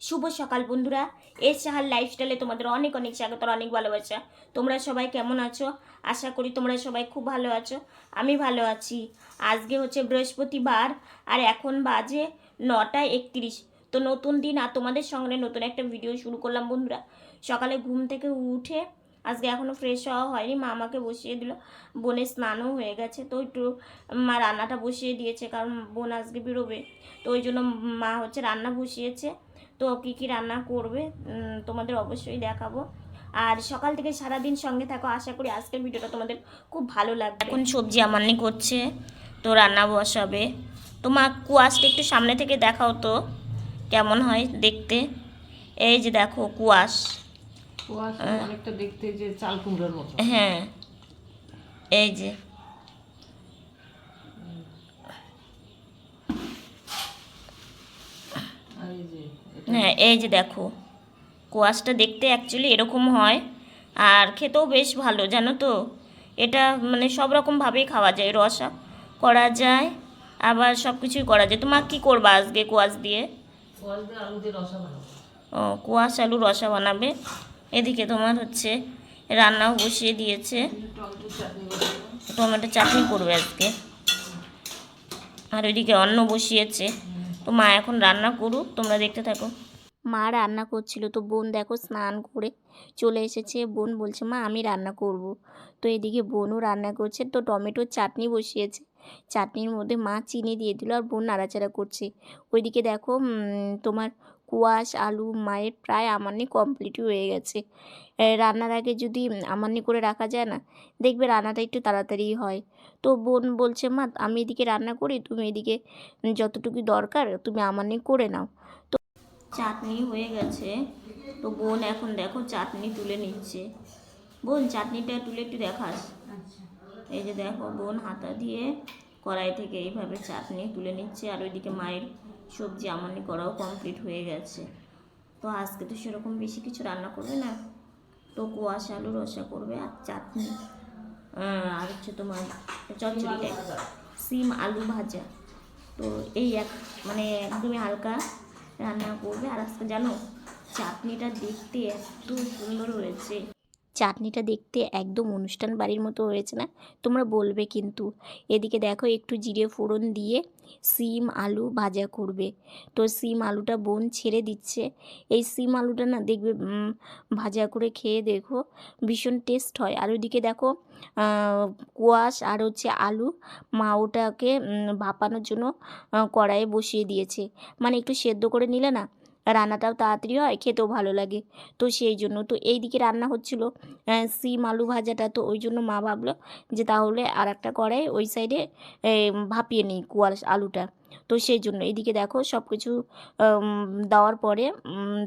শুভ সকাল বন্ধুরা। এস সাহার লাইফস্টাইলে তোমাদের অনেক অনেক স্বাগত অনেক ভালোবাসা। তোমরা সবাই কেমন আছো? আশা করি তোমরা সবাই খুব ভালো আছো। আমি ভালো আছি। আজকে হচ্ছে বৃহস্পতিবার আর এখন বাজে নটা একত্রিশ। তো নতুন দিন আর তোমাদের সঙ্গে নতুন একটা ভিডিও শুরু করলাম বন্ধুরা। সকালে ঘুম থেকে উঠে আজকে এখনও ফ্রেশ হওয়া হয়নি। মা আমাকে বসিয়ে দিল। বোনের স্নানও হয়ে গেছে। তো একটু মা রান্নাটা বসিয়ে দিয়েছে কারণ বোন আজকে বেরোবে। তো ওই জন্য মা হচ্ছে রান্না বসিয়েছে। তো কী কী রান্না করবে তোমাদের অবশ্যই দেখাবো। আর সকাল থেকে সারাদিন সঙ্গে থাকো আশা করি আজকের ভিডিওটা তোমাদের খুব ভালো লাগবে। এখন সবজি আমানি করছে তো রান্না বসাবে। তোমার কুয়াশটা একটু সামনে থেকে দেখাও তো কেমন হয় দেখতে। এই যে দেখো কুয়াশ। কুয়াশা অনেকটা দেখতে যে চাল কুমড়োর মতো। হ্যাঁ এই যে আর এই যে এটা হ্যাঁ এই যে দেখো কোয়াশটা দেখতে অ্যাকচুয়ালি এরকম হয় আর খেতেও বেশ ভালো জানো তো? এটা মানে সব রকমভাবেই খাওয়া যায় রসা করা যায় আবার সব কিছুই করা যায়। তোমার কী করবা আজকে কোয়াশ দিয়ে? ও কোয়াশ আলু রসা বানাবে। এদিকে তোমার হচ্ছে রান্নাও বসিয়ে দিয়েছে। টমেটো চাটনি করবে আজকে। আর ওইদিকে অন্ন বসিয়েছে। তো মা এখন রান্না করুক তোমরা দেখতে থাকো। মা রান্না করছিল। তো বোন দেখো স্নান করে চলে এসেছে। বোন বলছে, মা, আমি রান্না করব। তো এদিকে বোনও রান্না করছে। তো টমেটোর চাটনি বসিয়েছে। চাটনির মধ্যে মা চিনি দিয়ে দিল আর বোন নাড়াচাড়া করছে। ওইদিকে দেখো তোমার কুয়াশ, আলু, মায়ের প্রায় আমানি কমপ্লিটই হয়ে গেছে। রান্নার আগে যদি আমানি করে রাখা যায় না, দেখবে রান্নাটা একটু তাড়াতাড়ি হয়। তো বোন বলছে, মা, আমি এদিকে রান্না করি, তুমি এদিকে যতটুকু দরকার, তুমি আমানি করে নাও। চাটনি হয়ে গেছে। তো বোন এখন দেখো চাটনি তুলে নিচ্ছে। বোন চাটনিটা তুলে একটু দেখাস। আচ্ছা। এই যে দেখো বোন হাতা দিয়ে কড়াই থেকে এইভাবে চাটনি তুলে নিচ্ছে। আর ওইদিকে মায়ের সবজি আমানি করাও কমপ্লিট হয়ে গেছে। তো আজকে তো সেরকম বেশি কিছু রান্না করবে না। তো কুয়াশা আলু রসা করবে আর চাটনি। আর হচ্ছে তোমার চচ্চড়িটাই সিম আলু ভাজা। তো এই এক মানে একদমই হালকা রান্না করবে। আর আজকে জানো চাটনিটা দেখতে এত সুন্দর হয়েছে। চাটনিটা দেখতে একদম অনুষ্ঠান বাড়ির মতো হয়েছে না? তোমরা বলবে কিন্তু। এদিকে দেখো একটু জিরে ফোড়ন দিয়ে সিম, আলু ভাজা করবে। তো সিম, আলুটা বোন ছেড়ে দিচ্ছে। এই সিম, আলুটা না দেখবে ভাজা করে খেয়ে দেখো ভীষণ টেস্ট হয়। আর ওইদিকে দেখো কোয়াশ আর হচ্ছে আলু, মা ওটাকে ভাপানোর জন্য কড়াইয়ে বসিয়ে দিয়েছে। মানে একটু সেদ্ধ করে নিলে না রান্নাটাও তাড়াতাড়ি হয়, খেতেও ভালো লাগে। তো সেই জন্য তো এই দিকে রান্না হচ্ছিল সিম আলু ভাজাটা। তো ওই জন্য মা ভাবলো যে তাহলে আর একটা কড়াই ওই সাইডে ভাপিয়ে নিই কুয়াশ আলুটা। তো সেই জন্য এদিকে দেখো সব কিছু দেওয়ার পরে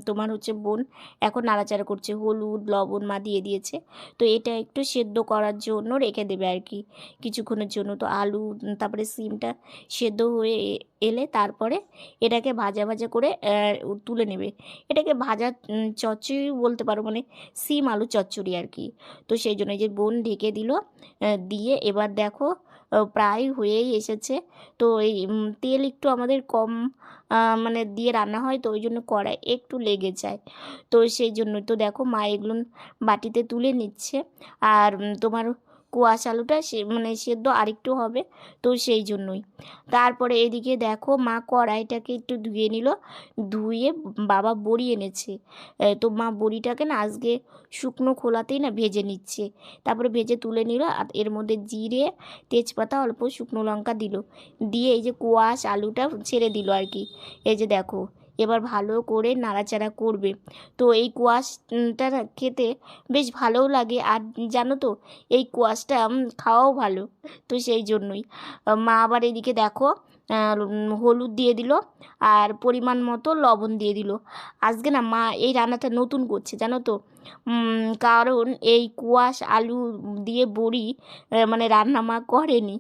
তোমার হচ্ছে বোন এখন নাড়াচাড়া করছে। হলুদ, লবণ মা দিয়ে দিয়েছে। তো এটা একটু সেদ্ধ করার জন্য রেখে দেবে আর কি কিছুক্ষণের জন্য। তো আলু, তারপরে সিমটা সেদ্ধ হয়ে এলে তারপরে এটাকে ভাজা ভাজা করে তুলে নেবে। এটাকে ভাজা চচ্চড়ি বলতে পারো মানে সিম আলু চচ্চড়ি আর কি। তো সেই জন্য যে বোন ঢেকে দিল দিয়ে এবার দেখো প্রায় হয়েই এসেছে। তো এই তেল একটু আমাদের কম মানে দিয়ে রান্না হয়, তো ওই জন্য কড়াই একটু লেগে যায়। তো সেই জন্য তো দেখো মা এগুলো বাটিতে তুলে নিচ্ছে। আর তোমার কুয়াশ আলুটা সে মানে সেদ্ধ আরেকটু হবে, তো সেই জন্যই। তারপরে এদিকে দেখো মা কড়াইটাকে একটু ধুয়ে নিল, ধুয়ে বাবা বড়ি এনেছে। তো মা বড়িটাকে না আজকে শুকনো খোলাতেই না ভেজে নিচ্ছে। তারপরে ভেজে তুলে নিল, আর এর মধ্যে জিরে, তেজপাতা, অল্প শুকনো লঙ্কা দিল। দিয়ে এই যে কোয়াশ আলুটা ছেড়ে দিল আর কি। এই যে দেখো এবার ভালো করে নাড়াচাড়া করবে। তো এই কোয়াশটা খেতে বেশ ভালোও লাগে। আর জানো তো, এই কোয়াশটা খাওয়াও ভালো। তো সেই জন্যই। মা আবার এদিকে দেখো হলুদ দিয়ে দিল আর পরিমাণ মতো লবণ দিয়ে দিল। আজকে না মা এই রান্নাটা নতুন করছে, জানো তো। কারণ এই কুয়াশ, আলু দিয়ে বড়ি মানে রান্না মা করেনি।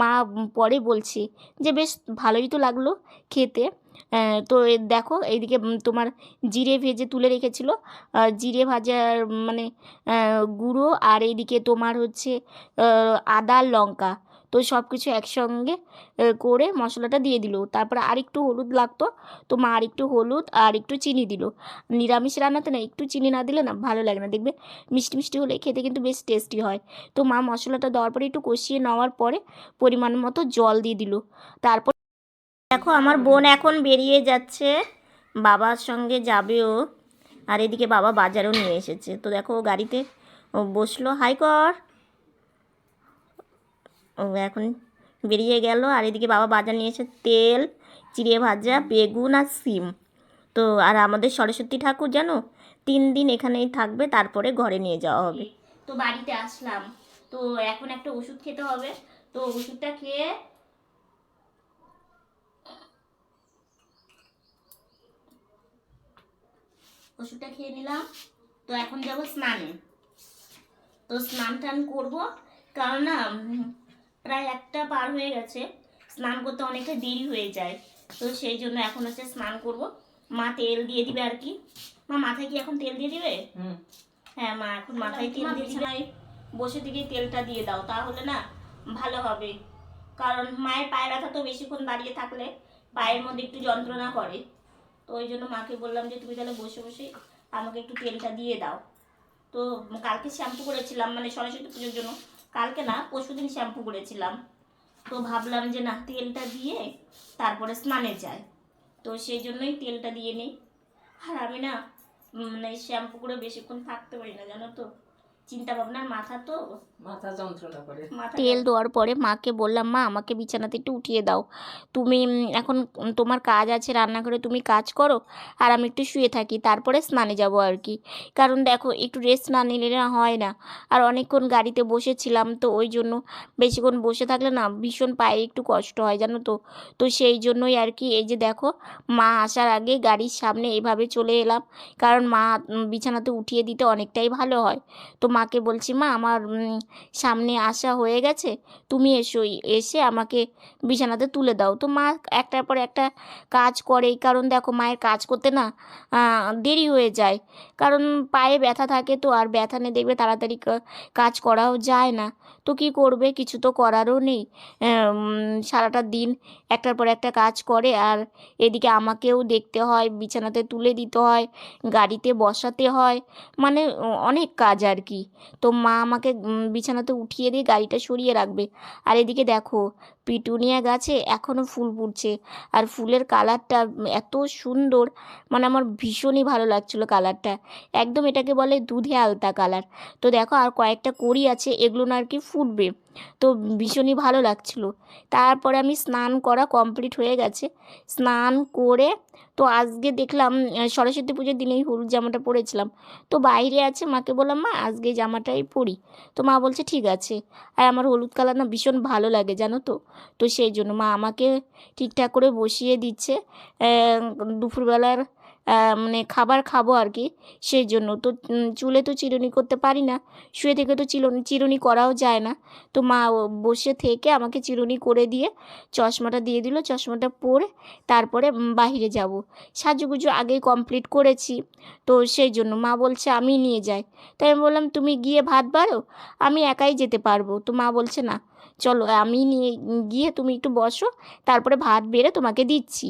মা পরে বলছে যে, বেশ ভালোই তো লাগল খেতে। তো দেখো এইদিকে তোমার জিরে ভেজে তুলে রেখেছিল। জিরে ভাজার মানে গুঁড়ো আর এইদিকে তোমার হচ্ছে আদা, লঙ্কা। তো সব কিছু একসঙ্গে করে মশলাটা দিয়ে দিল। তারপরে আর একটু হলুদ লাগতো, তো মা আর একটু হলুদ আর একটু চিনি দিল। নিরামিষ রান্নাতে না, একটু চিনি না দিলে না ভালো লাগে না, দেখবে মিষ্টি মিষ্টি হলে খেতে কিন্তু বেশ টেস্টি হয়। তো মা মশলাটা দেওয়ার পরে একটু কষিয়ে নেওয়ার পরে পরিমাণ মতো জল দিয়ে দিল। তারপর দেখো, আমার বোন এখন বেরিয়ে যাচ্ছে। বাবার সঙ্গে যাবেও। আর এদিকে বাবা বাজারও নিয়ে এসেছে। তো দেখো, ও গাড়িতে বসল। হাই কর। ও এখন বেরিয়ে গেল। আর এদিকে বাবা বাজার নিয়ে এসে তেল, চিড়ে ভাজা, বেগুন আর সিম। তো, আর আমাদের সরস্বতী ঠাকুর জানো, তিন দিন এখানেই থাকবে। তারপরে ঘরে নিয়ে যাওয়া হবে। তো বাড়িতে আসলাম। তো এখন একটা ওষুধ খেতে হবে। তো ওষুধটা খেয়ে ওষুধটা খেয়ে নিলাম। তো এখন যাব স্নানে। তো স্নান টান করব। কারণ না প্রায় একটা পার হয়ে গেছে। স্নান করতে অনেকটা দেরি হয়ে যায়। তো সেই জন্য এখন হচ্ছে স্নান করব। মা তেল দিয়ে দিবে আর কি। মা মাথায় কি এখন তেল দিয়ে দিবে? হুম। হ্যাঁ মা এখন মাথায় তেল দিয়ে দিবে। বসে থেকে তেলটা দিয়ে দাও তাহলে না ভালো হবে। কারণ মায়ের পায়ে ব্যথা তো বেশিক্ষণ দাঁড়িয়ে থাকলে পায়ের মধ্যে একটু যন্ত্রণা করে। তো ওই জন্য মাকে বললাম যে, তুমি তাহলে বসে বসে আমাকে একটু তেলটা দিয়ে দাও। তো কালকে শ্যাম্পু করেছিলাম মানে সরস্বতী পুজোর জন্য। কালকে না পরশুদিন শ্যাম্পু করেছিলাম। তো ভাবলাম যে, না, তেলটা দিয়ে তারপরে স্নানে যায় তো সেই জন্যই তেলটা দিয়ে নিই। আর আমি না মানে শ্যাম্পু করে বেশিক্ষণ থাকতে পারি না, জানো তো? চিন্তা ভাবনার মাথা তো মাথা যন্ত্রণা করে। তেল দেওয়ার পরে মাকে বললাম মা আমাকে বিছানাতে একটু উঠিয়ে দাও। তুমি এখন তোমার কাজ আছে রান্নাঘরে তুমি কাজ করো আর আমি একটু শুয়ে থাকি তারপরে স্নানে যাব আর কি। কারণ দেখো একটু রেস্ট না নিলে না হয় না। আর অনেকক্ষণ গাড়িতে বসেছিলাম তো ওই জন্য বেশিক্ষণ বসে থাকলে না ভীষণ পায়ে একটু কষ্ট হয় জানো তো। তো সেই জন্যই আর কি এই যে দেখো মা আসার আগে গাড়ির সামনে এভাবে চলে এলাম। কারণ মা বিছানাতে উঠিয়ে দিতে অনেকটাই ভালো হয়। তো মাকে বলছি, মা, আমার সামনে আসা হয়ে গেছে। তুমি এসো, এসে আমাকে বিছানাতে তুলে দাও। তো মা একটার পর একটা কাজ করে কারণ দেখো মায়ের কাজ করতে না দেরি হয়ে যায়। কারণ পায়ে ব্যথা থাকে তো, আর ব্যথা নিয়ে দেখবে তাড়াতাড়ি কাজ করাও যায় না। তো কি করবে? কিছু তো করারও নেই। সারাটা দিন একটার পর একটা কাজ করে, আর এদিকে আমাকেও দেখতে হয়, বিছানাতে তুলে দিতে হয়, গাড়িতে বসাতে হয়। মানে অনেক কাজ আর কি। তো মা আমাকে বিছানাতে উঠিয়ে দিয়ে গাড়িটা সরিয়ে রাখবে। আর এদিকে দেখো, পিটুনিয়া গাছে এখনও ফুল ফুটছে। আর ফুলের কালারটা এত সুন্দর মানে আমার ভীষণই ভালো লাগছিল কালারটা। একদম এটাকে বলে দুধে আলতা কালার। তো দেখো আর কয়েকটা কড়ি আছে, এগুলো না আর কি ফুটবে। তো ভীষণই ভালো লাগছিল। তারপরে আমি স্নান করা কমপ্লিট হয়ে গেছে। স্নান করে তো আজকে দেখলাম সরস্বতী পুজোর দিনেই হলুদ জামাটা পরেছিলাম। তো বাইরে আছে, মাকে বললাম, মা, আজকে জামাটাই পরি। তো মা বলছে, ঠিক আছে। আর আমার হলুদ কালার না ভীষণ ভালো লাগে, জানো তো? তো সেই জন্য মা আমাকে ঠিকঠাক করে বসিয়ে দিচ্ছে দুপুরবেলার মানে খাবার খাব আর কি সেই জন্য তো চুলে তো চিরুনি করতে পারি না, শুয়ে থেকে তো চিরুনি চিরুনি করাও যায় না। তো মা বসে থেকে আমাকে চিরুনি করে দিয়ে চশমাটা দিয়ে দিল, চশমাটা পরে তারপরে বাইরে যাব। সাজুগুজু আগেই কমপ্লিট করেছি, তো সেই জন্য মা বলছে আমি নিয়ে যাই। তাই আমি বললাম, তুমি গিয়ে ভাত বাড়ো, আমি একাই যেতে পারব। তো মা বলছে, না, চলো, আমি নিয়ে, গিয়ে তুমি একটু বসো, তারপরে ভাত বেড়ে তোমাকে দিচ্ছি।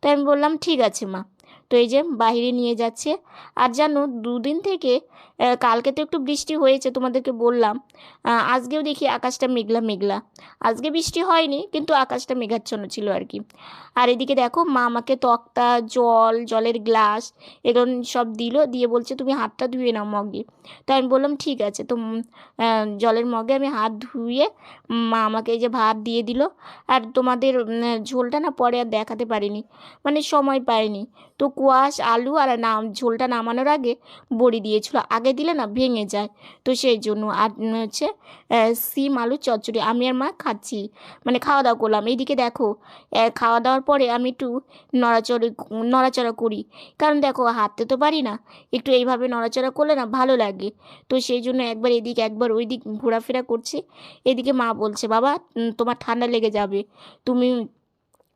তো আমি বললাম, ঠিক আছে মা। তো বাইরে নিয়ে যাচ্ছে। আর জানো দুদিন থেকে কালকে তো একটু বৃষ্টি হয়েছে তোমাদেরকে বললাম। আজকেও দেখি আকাশটা মেঘলা মেঘলা। আজকে বৃষ্টি হয়নি, কিন্তু আকাশটা মেঘাচ্ছন্ন ছিল আর কি। আর এদিকে দেখো, মা আমাকে তক্তা, জল, জলের গ্লাস এগুলো সব দিল, দিয়ে বলছে, তুমি হাতটা ধুয়ে নাও মগে। তো আমি বললাম, ঠিক আছে। তো জলের মগে আমি হাত ধুয়ে, মা আমাকে এই যে ভাত দিয়ে দিল। আর তোমাদের ঝোলটা না পরে আর দেখাতে পারিনি মানে সময় পাইনি। তো কোয়াশ, আলু আর নাম, ঝোলটা নামানোর আগে বড়ি দিয়েছিল। আগে দিলে না ভেঙে যায়। তো সেই জন্য আর হচ্ছে সিম, আলু, চচ্চড়ি আমি আর মা খাচ্ছি। মানে খাওয়া দাওয়া করলাম। এইদিকে দেখো খাওয়া দাওয়ার পরে আমি একটু নড়াচড়ি, নড়াচড়া করি। কারণ দেখো, হাঁটতে তো পারি না। একটু এইভাবে নড়াচড়া করলে না ভালো লাগে। তো সেই জন্য একবার এদিক, একবার ওই দিক ঘোরাফেরা করছি। এদিকে মা বলছে, বাবা তোমার ঠান্ডা লেগে যাবে। তুমি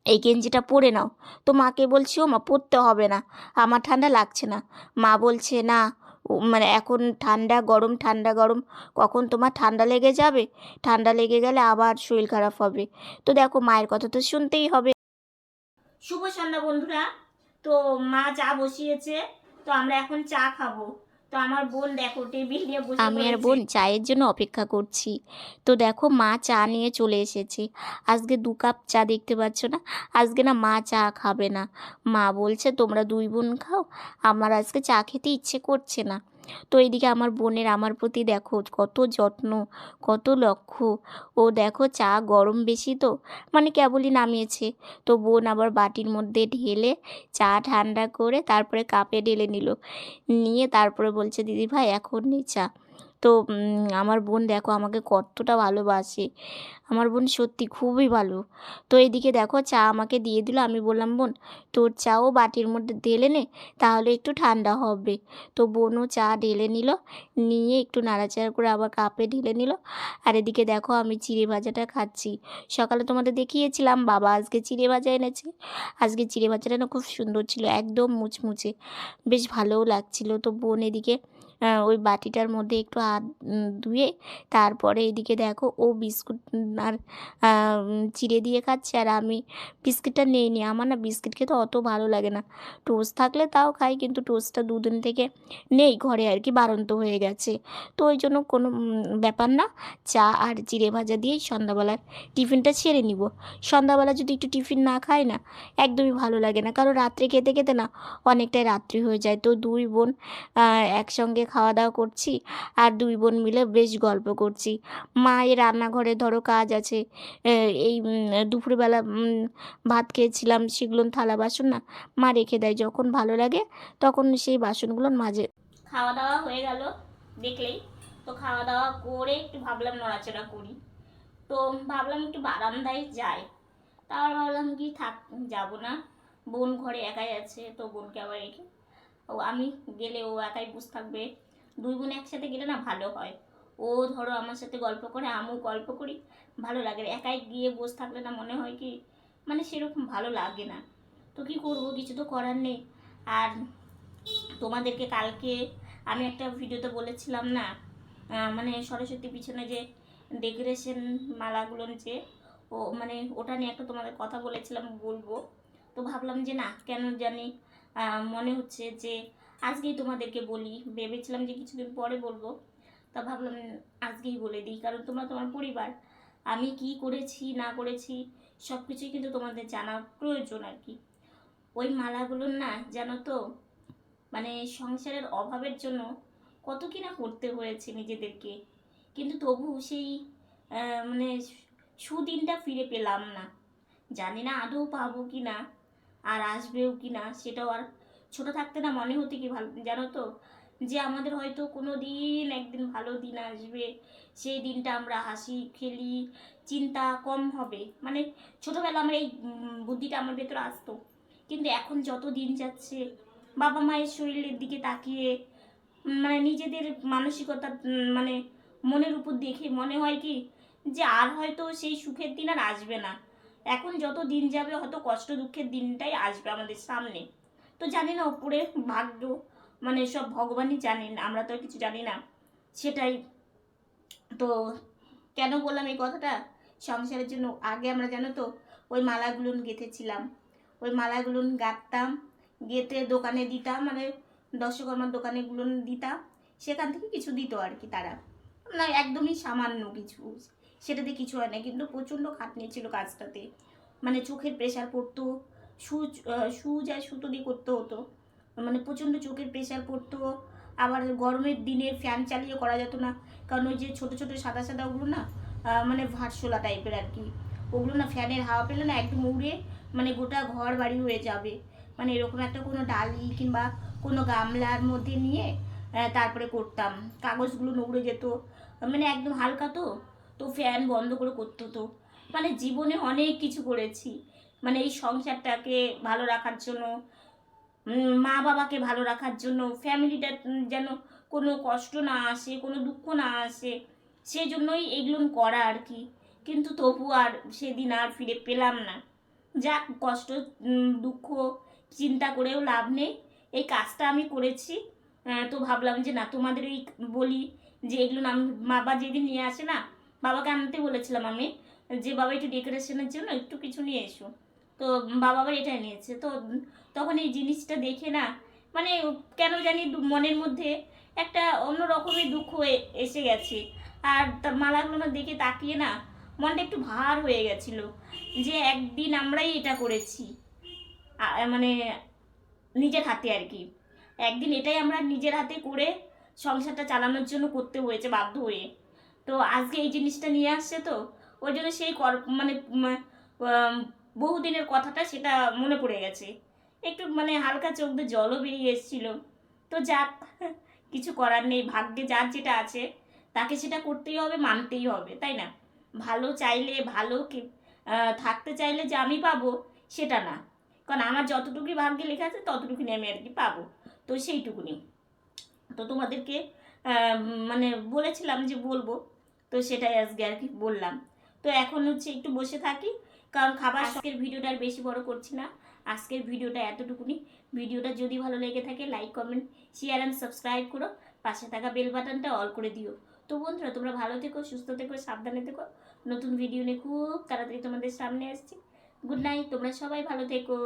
এই গেঞ্জিটা পরে নাও। তো মাকে বলছি ও মা পরতে হবে না। আমার ঠান্ডা লাগছে না। মা বলছে, না মানে এখন ঠান্ডা, গরম ঠান্ডা, গরম, কখন তোমার ঠান্ডা লেগে যাবে? ঠান্ডা লেগে গেলে আবার শরীর খারাপ হবে। তো দেখো, মায়ের কথা তো শুনতেই হবে। শুভ সন্ধ্যা বন্ধুরা। তো মা চা বসিয়েছে, তো আমরা এখন চা খাব। তো আমার বোন দেখো টেবিল নিয়ে বসে আমি আর বোন চায়ের জন্য অপেক্ষা করছি। তো দেখো মা চা নিয়ে চলে এসেছে। আজকে দু কাপ চা দেখতে পাচ্ছ না? আজকে না মা চা খাবে না। মা বলছে তোমরা দুই বোন খাও। আমার আজকে চা খেতে ইচ্ছে করছে না। তো এদিকে আমার বোনের আমার প্রতি দেখো কত যত্ন, কত লক্ষ্য। ও দেখো চা গরম বেশি তো মানে কেবলই নামিয়েছে। তো বোন আবার বাটির মধ্যে ঢেলে চা ঠান্ডা করে তারপরে কাপে ঢেলে নিল। নিয়ে তারপরে বলছে, দিদি ভাই, এখন নে চা। তো আমার বোন দেখো আমাকে কতটা ভালোবাসে। আমার বোন সত্যি খুবই ভালো। তো এদিকে দেখো চা আমাকে দিয়ে দিল। আমি বললাম, বোন, তোর চাও বাটির মধ্যে ঢেলে নে, তাহলে একটু ঠান্ডা হবে। তো বোনও চা ঢেলে নিল। নিয়ে একটু নাড়াচাড়া করে আবার কাপে ঢেলে নিল। আর এদিকে দেখো আমি চিড়ে ভাজাটা খাচ্ছি। সকালে তোমাদের দেখিয়েছিলাম, বাবা আজকে চিড়ে ভাজা এনেছে। আজকে চিড়ে ভাজাটা না খুব সুন্দর ছিল, একদম মুচমুচে। বেশ ভালোও লাগছিল। তো বোন এদিকে ওই বাটিটার মধ্যে একটু হাত ধুয়ে তারপরে এদিকে দেখো ও বিস্কুট আর চিড়ে দিয়ে খাচ্ছে আর আমি বিস্কিটটা নেই। নি আমার না বিস্কিট খেতে অত ভালো লাগে না। টোস্ট থাকলে তাও খাই কিন্তু টোস্টটা দুদিন থেকে নেই ঘরে আর কি, বারন্ত হয়ে গেছে। তো ওই জন্য কোনো ব্যাপার না। চা আর চিড়ে ভাজা দিয়েই সন্ধ্যাবেলার টিফিনটা ছেড়ে নিব। সন্ধ্যাবেলা যদি একটু টিফিন না খাই না, একদমই ভালো লাগে না। কারণ রাত্রে খেতে খেতে না অনেকটাই রাত্রি হয়ে যায়। তো দুই বোন একসঙ্গে খাওয়া দাওয়া করছি আর দুই বোন মিলে বেশ গল্প করছি। মায়ের রান্নাঘরে ধরো কাজ আছে এই দুপুরবেলা ভাত খেয়েছিলাম, সেগুলো থালা বাসন না, মা রেখে দেয়, যখন ভালো লাগে তখন সেই বাসনগুলো মাঝে খাওয়া দাওয়া হয়ে গেল, দেখলেই। তো খাওয়া দাওয়া করে একটু ভাবলাম নড়াচড়া করি। তো ভাবলাম একটু বারান্দায় যাই। তারপর ভাবলাম কি থাক, যাব না। বোন ঘরে একাই আছে, তো বোনকে আবার রেখে ও আমি গেলে ও একাই বসে থাকবে। দুই বোন একসাথে গেলে না ভালো হয়। ও ধরো আমার সাথে গল্প করে, আমিও গল্প করি, ভালো লাগে একাই গিয়ে বসে থাকলে না মনে হয় কি মানে সেরকম ভালো লাগে না। তো কি করব? কিছু তো করার নেই। আর তোমাদেরকে কালকে আমি একটা ভিডিওতে বলেছিলাম না মানে সরস্বতী পিছনে যে ডেকোরেশন মালাগুলো যে, ও মানে ওটা নিয়ে একটা তোমাদের কথা বলেছিলাম বলব। তো ভাবলাম যে না, কেন জানি মনে হচ্ছে যে আজকেই তোমাদেরকে বলি, ভেবেছিলাম যে কিছুদিন পরে বলব, তা ভাবলাম আজকেই বলে দিই, কারণ তোমরা তোমার পরিবার। আমি কি করেছি, না করেছি সব কিছুই কিন্তু তোমাদের জানা প্রয়োজন আর কি। ওই মালাগুলোর না, জানো তো মানে সংসারের অভাবের জন্য কত কি না করতে হয়েছে নিজেদেরকে। কিন্তু তবু সেই মানে সুদিনটা ফিরে পেলাম না। জানি না আদৌ পাবো কি না। আর আসবেও কি না সেটাও আর ছোট থাকতে না মনে হতে কি ভালো, জানো তো? যে আমাদের হয়তো কোনো দিন একদিন ভালো দিন আসবে, সেই দিনটা আমরা হাসি খেলি, চিন্তা কম হবে। মানে ছোটোবেলা আমার এই বুদ্ধিটা আমার ভেতরে আসতো। কিন্তু এখন যত দিন যাচ্ছে, বাবা মায়ের শরীরের দিকে তাকিয়ে মানে নিজেদের মানসিকতা মানে মনের উপর দেখে মনে হয় কি, যে আর হয়তো সেই সুখের দিন আর আসবে না। এখন যত দিন যাবে, হয়তো কষ্ট দুঃখের দিনটাই আসবে আমাদের সামনে। তো জানি না ওপরে ভাগ্য মানে সব ভগবানই জানেন, আমরা তো কিছু জানি না, সেটাই। তো কেন বললাম এই কথাটা? সংসারের জন্য আগে আমরা জানো তো, ওই মালাগুলো গেঁথেছিলাম। ওই মালাগুলো গাঁথতাম গেঁথে দোকানে দিতাম মানে দশকর্মার দোকানেগুলো দিতাম, সেখান থেকে কিছু দিত আর কি তারা। না একদমই সামান্য কিছু। সেটাতে কিছু হয় না। কিন্তু প্রচণ্ড খাটনি ছিল কাজটাতে। মানে চোখের প্রেশার পড়তো আহ, সুচ আর সুতো দিয়ে করতে হতো। মানে প্রচণ্ড চোখের প্রেশার পড়তো। আবার গরমের দিনে ফ্যান চালিয়ে করা যেত না। কারণ ওই যে ছোটো ছোটো সাদা সাদা ওগুলো না মানে ভাটশোলা টাইপের আর কি ওগুলো না ফ্যানের হাওয়া পেলে না একদম উড়ে মানে গোটা ঘর বাড়ি হয়ে যাবে। মানে এরকম একটা কোনো ডালি কিংবা কোনো গামলার মধ্যে নিয়ে তারপরে করতাম। কাগজগুলো উড়ে যেত। মানে একদম হালকা তো। তো ফ্যান বন্ধ করে করতে হতো মানে জীবনে অনেক কিছু করেছি। মানে এই সংসারটাকে ভালো রাখার জন্য মা বাবাকে ভালো রাখার জন্য ফ্যামিলিটা যেন কোনো কষ্ট না আসে, কোনো দুঃখ না আসে সেই জন্যই এগুলো করা আর কি। কিন্তু তবু আর সেদিন আর ফিরে পেলাম না। যাক, কষ্ট দুঃখ, চিন্তা করেও লাভ নেই। এই কাজটা আমি করেছি। তো ভাবলাম যে না তোমাদের ওই বলি যে এগুলো নাম বাবা যেদিন নিয়ে আসে না বাবাকে আনতে বলেছিলাম আমি যে, বাবা, একটু ডেকোরেশনের জন্য একটু কিছু নিয়ে এসো। তো বাবা আবার এটা নিয়েছে। তো তখন এই জিনিসটা দেখে না মানে কেন জানি মনের মধ্যে একটা অন্য রকমের দুঃখ এসে গেছে। আর তার মালাগুলো দেখে তাকিয়ে না মনটা একটু ভার হয়ে গেছিল যে, একদিন আমরাই এটা করেছি। মানে নিজের হাতে আর কি। একদিন এটাই আমরা নিজের হাতে করে সংসারটা চালানোর জন্য করতে হয়েছে বাধ্য হয়ে। তো আজকে এই জিনিসটা নিয়ে আসছে তো ওই জন্য সেই মানে বহুদিনের কথাটা সেটা মনে পড়ে গেছে। একটু মানে হালকা চোখ দিয়ে জলও বেরিয়ে এসেছিল। তো যাক, কিছু করার নেই, ভাগ্যে যার যেটা আছে, তাকে সেটা করতেই হবে, মানতেই হবে, তাই না? ভালো চাইলে ভালো থাকতে চাইলে যে আমি পাবো, সেটা না। কারণ আমার যতটুকুই ভাগ্যে লেখা আছে ততটুকুনি আমি আর কি পাবো। তো সেইটুকুনি। তো তোমাদেরকে মানে বলেছিলাম যে বলব। তো সেটাই আজকে আর কি বললাম। তো এখন হচ্ছে একটু বসে থাকি কারণ খাবার আজকের ভিডিওটা আর বেশি বড় করছি না। আজকের ভিডিওটা এতটুকুনি। ভিডিওটা যদি ভালো লেগে থাকে like comment share and subscribe করো। পাশে থাকা বেল বাটনটা অল করে দিও। তো বন্ধুরা তোমরা ভালো থেকো সুস্থ থেকো সাবধানে থেকো। নতুন ভিডিও নিয়ে খুব তাড়াতাড়ি তোমাদের সামনে আসছি। গুড নাইট তোমরা সবাই ভালো থেকো।